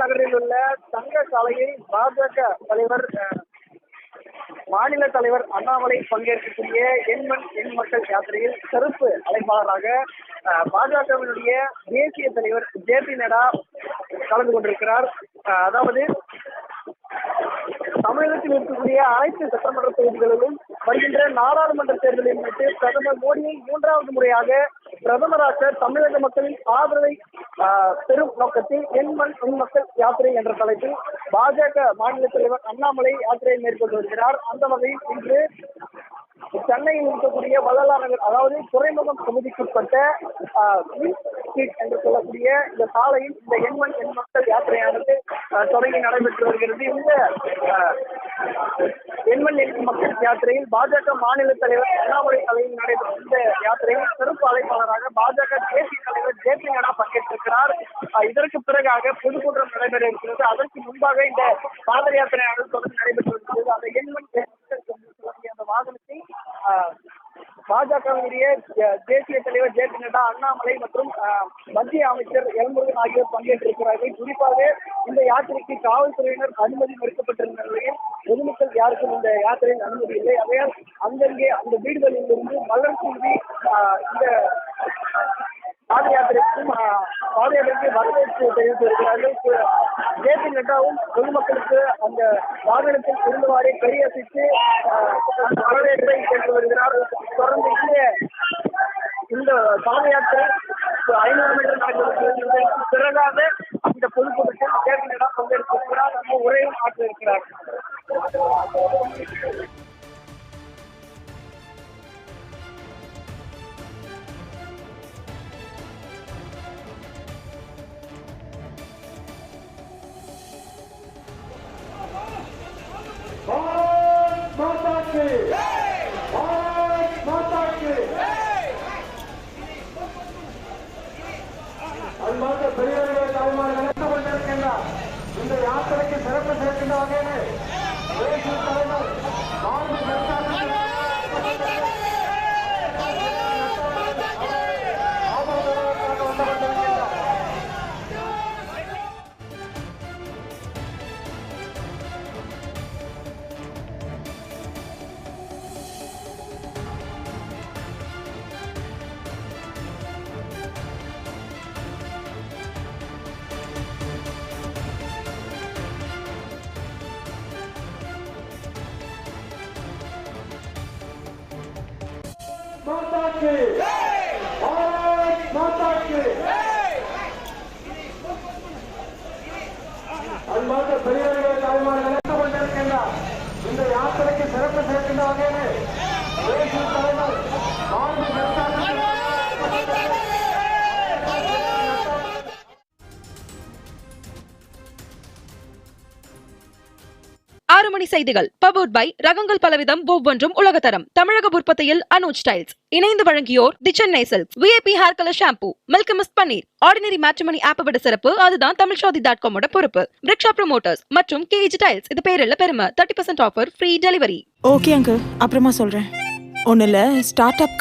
நகரில் உள்ள தங்க சாலையில் பாஜக தலைவர் மாநில தலைவர் அண்ணாமலை பங்கேற்கக்கூடிய எண்மண் எண் மக்கள் யாத்திரையில் சிறப்பு அழைப்பாளராக பாஜகவினுடைய தேசிய தலைவர் ஜே பி நட்டா கலந்து கொண்டிருக்கிறார். அதாவது தமிழகத்தில் இருக்கக்கூடிய அனைத்து சட்டமன்ற தொகுதிகளிலும் வருகின்ற நாடாளுமன்ற தேர்தலை முன்னிட்டு பிரதமர் மோடியை மூன்றாவது முறையாக பிரதமராக தமிழக மக்களின் ஆதரவை பெரும் நோக்கத்தில் எண்மண் மக்கள் யாத்திரை என்ற தலைப்பில் பாஜக மாநில தலைவர் அண்ணாமலை யாத்திரையை மேற்கொண்டு வருகிறார். அந்த வகையில் இன்று சென்னையில் இருக்கக்கூடிய வள்ளலார் நகர் அதாவது துறைமுகம் தொகுதிக்குட்பட்ட ஸ்ட்ரீட் என்று சொல்லக்கூடிய இந்த சாலையில் இந்த எண்மண் எண் மக்கள் யாத்திரையானது தொடங்கி நடைபெற்று வருகிறது. இந்த ஆஹ், எண்மண் மக்கள் யாத்திரையில் பாஜக மாநில தலைவர் அண்ணாமலை தலையில் நடைபெறும் இந்த யாத்திரையில் சிறப்பு அழைப்பாளராக பாஜக தேசிய தலைவர் ஜே பி நட்டா பங்கேற்றிருக்கிறார். இதற்கு பிறகாக பொதுக்கூட்டம் நடைபெற இருக்கிறது. அதற்கு முன்பாக இந்த பாத யாத்திரையானது தொடர்ந்து நடைபெற்று அந்த எண்மண் அந்த வாகனத்தை ஆஹ், பாஜகவினுடைய தேசிய தலைவர் ஜே பி நட்டா அண்ணாமலை மற்றும் மத்திய அமைச்சர் எல்முருகன் ஆகியோர் பங்கேற்றிருக்கிறார்கள். குறிப்பாக இந்த யாத்திரைக்கு காவல்துறையினர் அனுமதி மறுக்கப்பட்டிருந்த நிலையில் பொதுமக்கள் யாருக்கும் இந்த யாத்திரையின் அனுமதி இல்லை. அதையால் அங்கங்கே அந்த வீடுகளில் இருந்து மலர் தூவி இந்த ஆஹ், வரவேற்பு தெரிவித்திருக்கிறார்கள். ஜே பி நட்டாவும் பொதுமக்களுக்கு அந்த வாகனத்தில் இருந்தவாறே கையசைத்து வரவேற்பை சென்று வருகிறார். தொடர்ந்து இந்த இந்த பாத யாத்திரை ஒரு ஐநூறு மீட்டர் நடக்கிறது பிறகாக இந்த பொதுக்கூட்டத்தில் ஜே பி நட்டா பங்கேற்கிறார் நம்ம உரையும் ஆற்ற இந்த யாத்திரைக்கு சிறப்பு சேர்க்கின்ற வகையில் தேசிய தலைவர் Kentucky! ஆறு மணி செய்திகள். பவர்ட் பை ரகங்கள் பலவிதம் ஒவ்வொன்றும் உலகத்தரம். தமிழக உற்பத்தியில் அனுஜ் ஸ்டைல்ஸ் இணைந்து வழங்கியோர் the Chennai silk VIP hair colour shampoo milk mist paneer ordinary matrimony ஆப்பை விட சிறப்பு. அதுதான் தமிழ் ஷாதி டாட் காமோட பொறுப்பு. ரிக்ஷா ப்ரோமோட்டர்ஸ் மற்றும் கேஜ் டைல்ஸ் இது பேரில் பெருமை. Thirty percent offer free delivery okay uncle அப்புறமா சொல்றேன். ஒன்றும் இல்லை ஸ்டார்ட் அப்க்கு